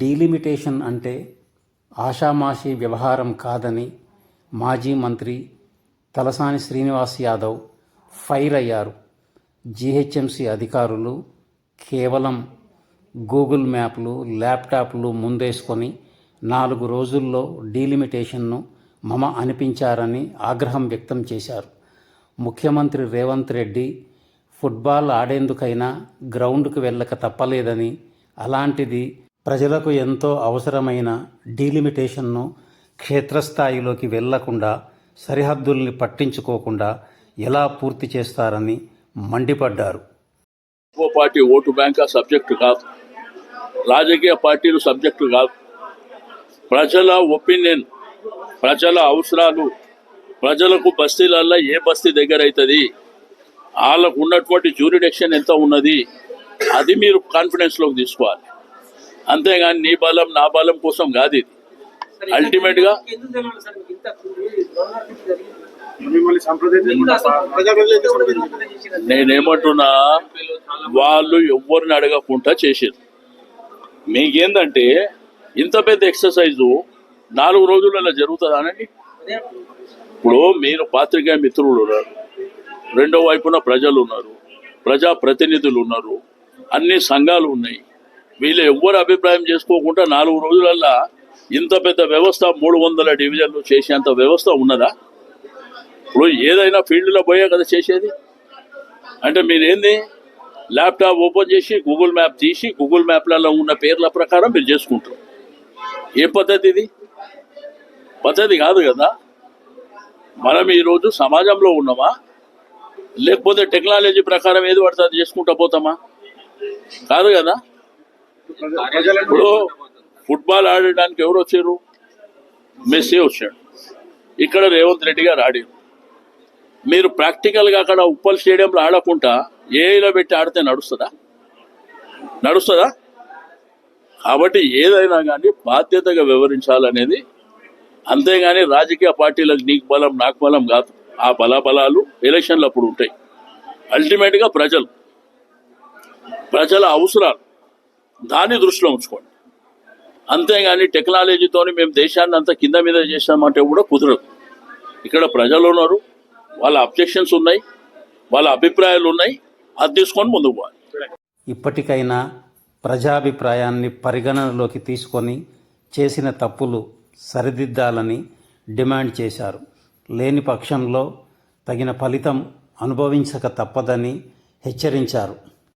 Delimitation అంటే ఆషామాషీ వ్యవహారం కాదని మాజీ మంత్రి తలసాని శ్రీనివాస్ యాదవ్ ఫైర్ అయ్యారు. జీహెచ్ఎంసీ అధికారులు కేవలం గూగుల్ మ్యాప్లు ల్యాప్టాప్లు ముందేసుకొని నాలుగు రోజుల్లో డీలిమిటేషన్ను మమ అనిపించారని ఆగ్రహం వ్యక్తం చేశారు. ముఖ్యమంత్రి రేవంత్ రెడ్డి ఫుట్బాల్ ఆడేందుకైనా గ్రౌండ్కు వెళ్ళక తప్పలేదని అలాంటిది ప్రజలకు ఎంతో అవసరమైన డీలిమిటేషన్ను క్షేత్రస్థాయిలోకి వెళ్ళకుండా సరిహద్దుల్ని పట్టించుకోకుండా ఎలా పూర్తి చేస్తారని మండిపడ్డారు. పార్టీ ఓటు బ్యాంక్ సబ్జెక్టు కాదు. రాజకీయ పార్టీలు సబ్జెక్టు కాదు. ప్రజల ఒపీనియన్ ప్రజల అవసరాలు ప్రజలకు బస్తీలల్లో ఏ బస్తీ దగ్గర అవుతుంది వాళ్ళకు ఉన్నటువంటి జ్యూరిడక్షన్ ఎంత ఉన్నది అది మీరు కాన్ఫిడెన్స్లోకి తీసుకోవాలి. అంతేగాని నీ బలం నా బలం కోసం కాదు ఇది. ఎందుకు సంప్రదించలేదు? నేనేమంటున్నా వాళ్ళు ఎవరిని అడగకుండా చేసేది మీకేందంటే ఇంత పెద్ద ఎక్సర్సైజు నాలుగు రోజులలో జరుగుతుందా అనండి ఇప్పుడు మీరు పాత్రికేయ మిత్రులు ఉన్నారు రెండో వైపున ప్రజలు ఉన్నారు ప్రజా ప్రతినిధులు ఉన్నారు అన్ని సంఘాలు ఉన్నాయి. వీళ్ళు ఎవ్వరు అభిప్రాయం చేసుకోకుండా నాలుగు రోజులల్లా ఇంత పెద్ద వ్యవస్థ మూడు వందల డివిజన్లు చేసేంత వ్యవస్థ ఉన్నదా? ఇప్పుడు ఏదైనా ఫీల్డ్లో పోయే కదా చేసేది. అంటే మీరేంది? ల్యాప్టాప్ ఓపెన్ చేసి గూగుల్ మ్యాప్ తీసి గూగుల్ మ్యాప్లలో ఉన్న పేర్ల ప్రకారం మీరు చేసుకుంటారు. ఏ పద్ధతి ఇది? పద్ధతి కాదు కదా. మనం ఈరోజు సమాజంలో ఉన్నామా? లేకపోతే టెక్నాలజీ ప్రకారం ఏది పడితే అది చేసుకుంటా పోతామా? కాదు కదా. ఇప్పుడు ఫుట్బాల్ ఆడడానికి ఎవరు వచ్చారు? మెస్సీ వచ్చాడు. ఇక్కడ రేవంత్ రెడ్డి గారు ఆడారు. మీరు ప్రాక్టికల్గా అక్కడ ఉప్పల్ స్టేడియంలో ఆడకుండా ఏలో పెట్టి ఆడితే నడుస్తుందా? నడుస్తుందా? కాబట్టి ఏదైనా కానీ బాధ్యతగా వివరించాలనేది అంతేగాని రాజకీయ పార్టీలకు నీకు బలం నాకు బలం కాదు. ఆ బలాబలాలు ఎలక్షన్లు అప్పుడు ఉంటాయి. అల్టిమేట్గా ప్రజలు. ప్రజల అవసరాలు. దాన్ని దృష్టిలో ఉంచుకోండి. అంతేగాని టెక్నాలజీతోని మేము దేశాన్ని అంతా కింద మీద చేసామంటే కూడా కుదరదు. ఇక్కడ ప్రజలు ఉన్నారు వాళ్ళ అబ్జెక్షన్స్ ఉన్నాయి వాళ్ళ అభిప్రాయాలు ఉన్నాయి అది తీసుకొని ముందుకు పోవాలి. ఇప్పటికైనా ప్రజాభిప్రాయాన్ని పరిగణనలోకి తీసుకొని చేసిన తప్పులు సరిదిద్దాలని డిమాండ్ చేశారు. లేని పక్షంలో తగిన ఫలితం అనుభవించక తప్పదని హెచ్చరించారు.